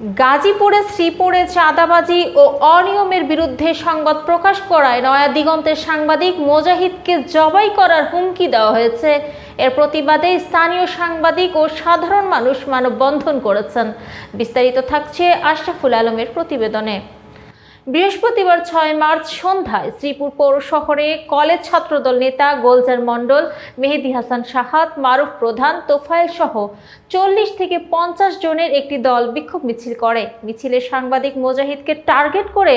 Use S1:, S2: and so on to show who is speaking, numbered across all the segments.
S1: গাজীপুরে শ্রীপুরে চাঁদাবাজি ও অনিয়মের বিরুদ্ধে সংবাদ প্রকাশ করায় নয়া দিগন্তের সাংবাদিক মোজাহিদকে জবাই করার হুমকি দেওয়া হয়েছে। এর প্রতিবাদে স্থানীয় সাংবাদিক ও সাধারণ মানুষ মানববন্ধন করেছেন। বিস্তারিত থাকছে আশরাফুল আলমের প্রতিবেদনে। বৃহস্পতিবার ছয় মার্চ সন্ধ্যায় শ্রীপুর পৌর শহরে কলেজ ছাত্রদল নেতা গোলজার মণ্ডল, মেহেদি হাসান সাহাদ মারুফ প্রধান, তোফায়েল সহ চল্লিশ থেকে পঞ্চাশ জনের একটি দল বিক্ষোভ মিছিল করে। মিছিলে সাংবাদিক মোজাহিদকে টার্গেট করে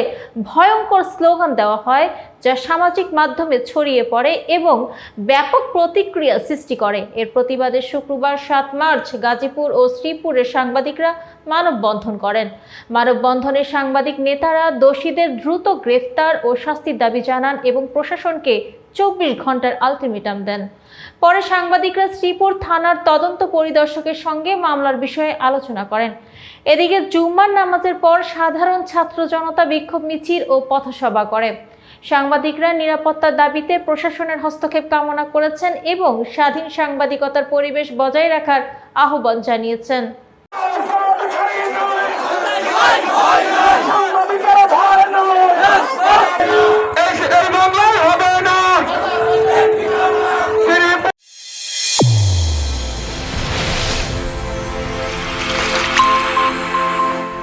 S1: ভয়ঙ্কর স্লোগান দেওয়া হয়, যা সামাজিক মাধ্যমে ছড়িয়ে পড়ে এবং ব্যাপক প্রতিক্রিয়া সৃষ্টি করে। এর প্রতিবাদে শুক্রবার সাত মার্চ গাজীপুর ও শ্রীপুরের সাংবাদিকরা মানববন্ধন করেন। মানববন্ধনে সাংবাদিক নেতারা দোষীদের দ্রুত গ্রেফতার ও শাস্তির দাবি জানান এবং প্রশাসনকে চব্বিশ ঘণ্টার আলটিমেটাম দেন। পরে সাংবাদিকরা শ্রীপুর থানার তদন্ত পরিদর্শকের সঙ্গে মামলার বিষয়ে আলোচনা করেন। এদিকে জুম্মার নামাজের পর সাধারণ ছাত্র জনতা বিক্ষোভ মিছিল ও পথসভা করে। সাংবাদিকরা নিরাপত্তার দাবিতে প্রশাসনের হস্তক্ষেপ কামনা করেছেন এবং স্বাধীন সাংবাদিকতার পরিবেশ বজায় রাখার আহ্বান জানিয়েছেন।